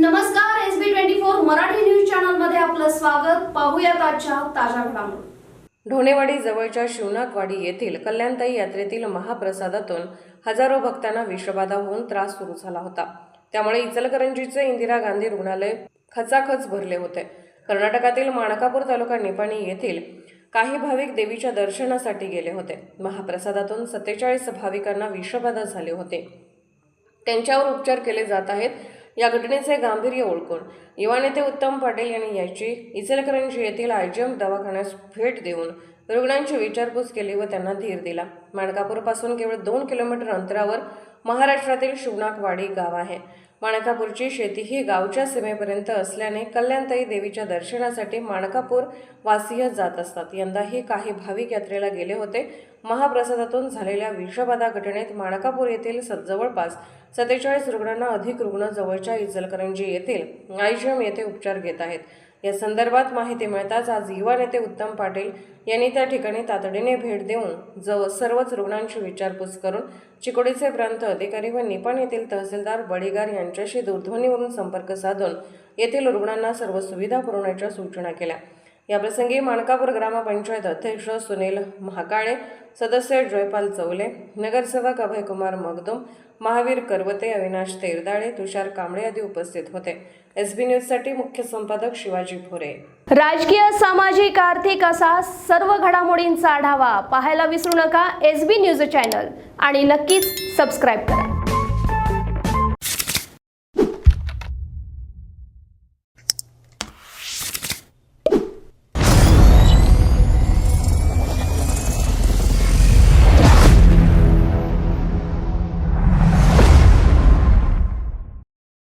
नमस्कार S B twenty four Marathi news चॅनलमध्ये आपलं स्वागत. पाहूया आजच्या ताज्या घडामोडी. ढोणेवाडी जवळच्या शिवनाथवाडी येथील कल्याणताई यात्रेतील महाप्रसादातून हजारो भक्तांना विषबाधा होऊन त्रास सुरू झाला होता. त्यामुळे इचलकरंजीचे इंदिरा गांधी रुग्णालय खचाखच भरले होते. कर्नाटकातील माणकापूर तालुका निपाणी येथील काही भाविक देवीच्या दर्शनासाठी गेले होते. महाप्रसादातून सत्तेचाळीस भाविकांना विषबाधा झाले होते. त्यांच्यावर उपचार केले जात आहेत. या घटनेचे गांभीर्य ओळखून युवा नेते उत्तम पाटील यांनी याची इचलकरंजी येथील आयजीएम दवाखान्यास भेट देऊन रुग्णांची विचारपूस केली व त्यांना धीर दिला. माणकापूरपासून केवळ दोन किलोमीटर अंतरावर महाराष्ट्रातील शिवनाकवाडी गाव आहे. माणकापूरची शेती ही गावच्या सीमेपर्यंत असल्याने कल्याणताई देवीच्या दर्शनासाठी माणकापूर वासीय जात असतात. यंदाही काही भाविक यात्रेला गेले होते. महाप्रसादातून झालेल्या विषबाधा घटनेत माणकापूर येथील स- जवळपास सत्तेचाळीस रुग्णांना अधिक रुग्ण जवळच्या इचलकरंजी येथील आयजीएम येथे उपचार घेत आहेत. या संदर्भात माहिती मिळताच आज युवा नेते उत्तम पाटील यांनी त्या ठिकाणी तातडीने भेट देऊन जव सर्वच रुग्णांची विचारपूस करून चिकोडीचे प्रांत अधिकारी व निपाण येथील तहसीलदार बडीगार यांच्याशी दूरध्वनीवरून संपर्क साधून येथील रुग्णांना सर्व सुविधा पुरवण्याच्या सूचना केल्या. याप्रसंगी माणकापूर ग्रामपंचायत अध्यक्ष सुनील महाकाळे सदस्य जयपाल चौले नगरसेवक अभयकुमार मगदुम महावीर करवते अविनाश तेरदाळे तुषार कांबळे आदी उपस्थित होते. एस बी न्यूजसाठी मुख्य संपादक शिवाजी भोरे. राजकीय सामाजिक आर्थिक असा सर्व घडामोडींचा आढावा पाहायला विसरू नका एस बी न्यूज चॅनल आणि नक्कीच सबस्क्राईब करा.